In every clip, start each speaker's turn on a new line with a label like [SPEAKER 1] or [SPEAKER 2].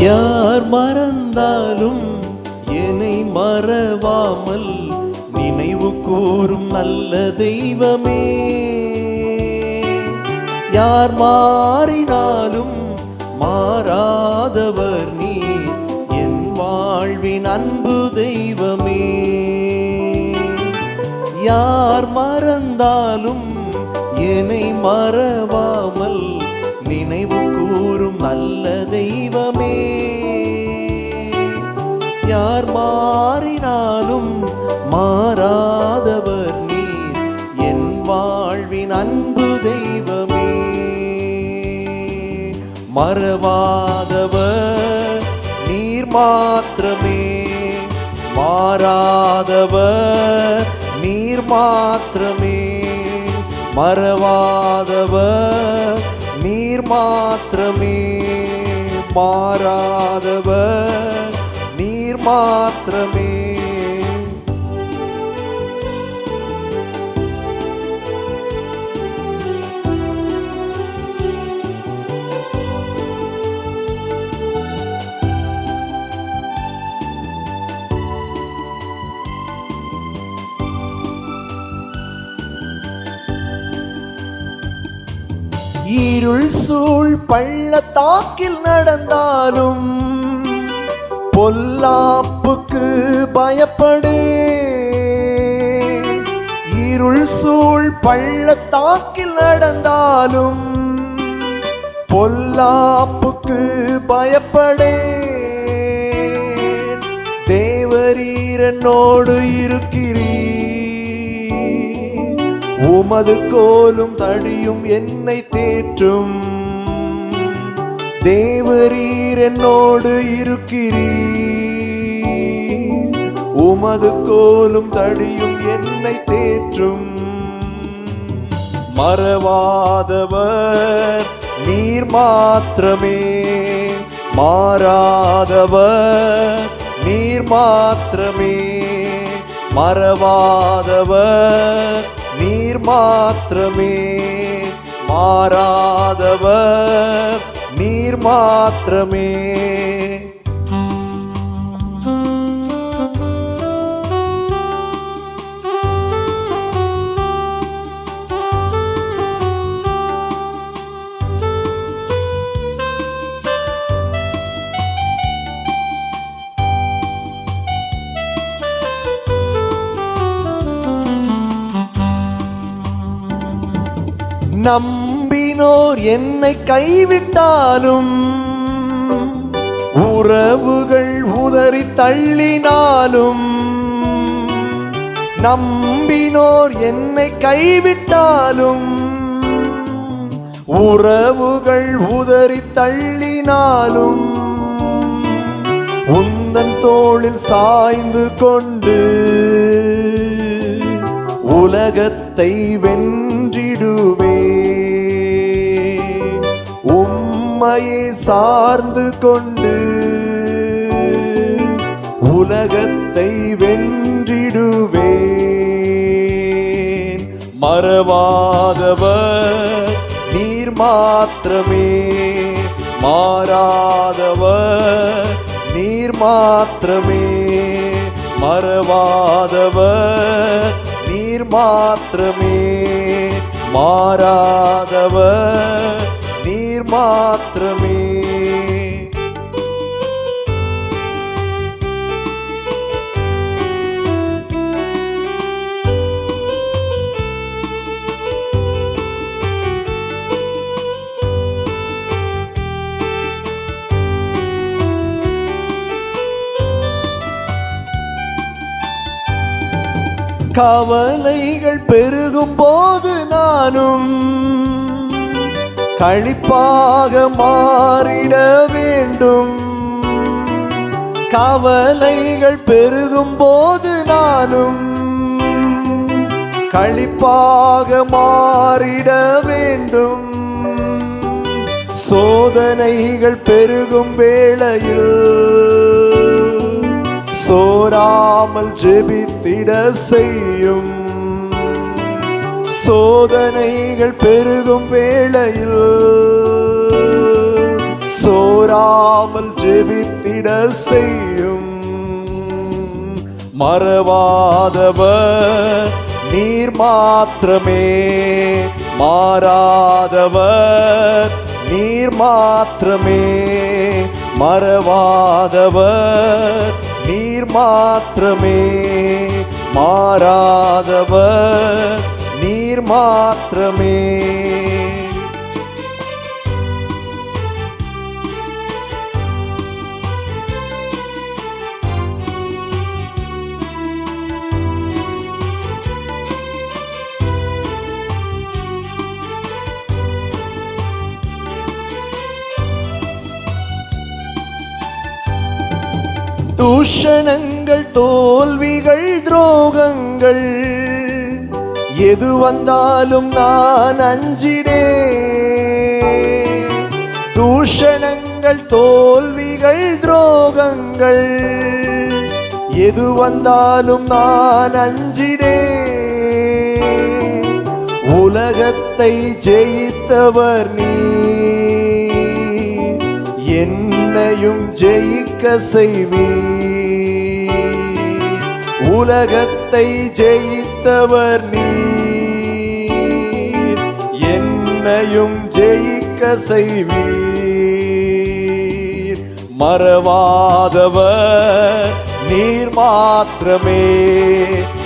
[SPEAKER 1] யார் மறந்தாலும் என்னை மறவாமல் நினைவு கூறும் நல்ல தெய்வமே. யார் மாறினாலும் மாறாதவர் நீ என் வாழ்வின் அன்பு தெய்வமே. யார் மறந்தாலும் என்னை மறவாமல் நினைவு மாறினாலும் மாறாதவர் நீர் என் வாழ்வின் அன்பு தெய்வமே. மறவாதவர் நீர் மாத்திரமே. மாறாதவர் நீர் மாத்திரமே. மறவாதவர் நீர் மாத்திரமே. மாறாதவர் நீர் மாத்திரமே. இருள் சூழ் பள்ளத்தாக்கில் நடந்தாலும் பொல்லாப்புக்கு பயப்படு. இருள் சூழ் பள்ளத்தாக்கில் நடந்தாலும் பொல்லாப்புக்கு பயப்படே. தேவரீரனோடு இருக்கிறீ உமது கோலும் தடியும் என்னை தேற்றும். தேவரீர் என்னோடு இருக்கிறீர். உமது கோலும் தடியும் என்னை தேற்றும். மறவாதவர் நீர் மாத்திரமே. மாறாதவர் நீர் மாத்திரமே. மறவாதவர் நீர் மாத்திரமே. மாறாதவர் நீர் மாத்திரமே நம்பினோர் என்னை கைவிட்டாலும் உறவுகள் உதறி தள்ளினாலும் நம்பினோர் என்னை கைவிட்டாலும் உறவுகள் உதறி தள்ளினாலும் உந்தன் தோளில் சாய்ந்து கொண்டு உலகத்தை வென்று உம்மையை சார்ந்து கொண்டு உலகத்தை வென்றிடுவேன். மறவாதவர் நீர் மாத்திரமே. மாறாதவர் நீர் மாத்திரமே. மறவாதவர் நீர் மாத்திரமே. மாறாதவர் நீர் மாத்திரமே. கவலைகள் பெருகும் போது நானும் களிப்பாக மாறிட வேண்டும். கவலைகள் பெருகும் போது நானும் களிப்பாக மாறிட வேண்டும். சோதனைகள் பெருகும் வேளையில் சோராமல் ஜெபித்திட செய்யும். சோதனைகள் பெருகும் வேளையில் செய்யும். மறவாதவர் நீர் மாத்திரமே. மாறாதவர் நீர் மாத்திரமே. மறவாதவர் நீர் மாத்திரமே. மாறாதவர் நீர் மாத்திரமே. தூஷணங்கள் தோல்விகள் துரோகங்கள். எது வந்தாலும் நான் அஞ்சிடே தூஷணங்கள் தோல்விகள் துரோகங்கள். எது வந்தாலும் நான் அஞ்சிடே உலகத்தை ஜெயித்தவர் நீ. என்னையும் ஜெயிக்க செய்வீ உலகத்தை ஜெயித்தவர் நீர். என்னையும் ஜெயிக்க செய்வீர். மறவாதவர் நீர் மாத்திரமே.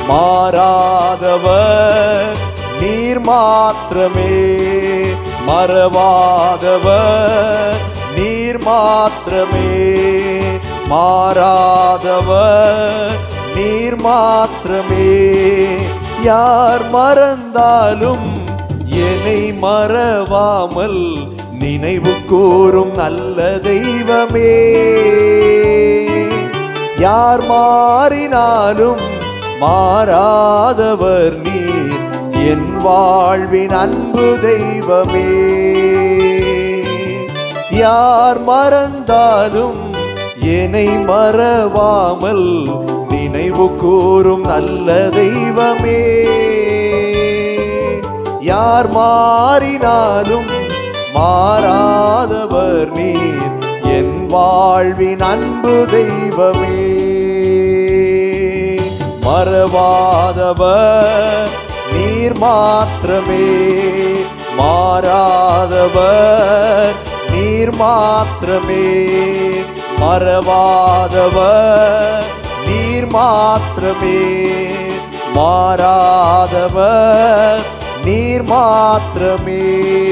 [SPEAKER 1] மாறாதவர் நீர் மாத்திரமே. மறவாதவர் நீர் மாத்திரமே. மாறாதவர் நீர் மாத்திரமே. யார் மறந்தாலும் என்னை மறவாமல் நினைவு கூறும் நல்ல தெய்வமே. யார் மாறினாலும் மாறாதவர் நீர் என் வாழ்வின் அன்பு தெய்வமே. யார் மறந்தாலும் என்னை மறவாமல் நினைவு கூறும் நல்ல தெய்வமே. யார் மாறினாலும் மாறாதவர் நீர் என் வாழ்வின் அன்பு தெய்வமே. மறவாதவர் நீர் மாத்திரமே. மாறாதவர் நீர் மாத்திரமே. மறவாதவர் நீர் மாத்திரமே. மாறாதவர் நீர் மாத்திரமே.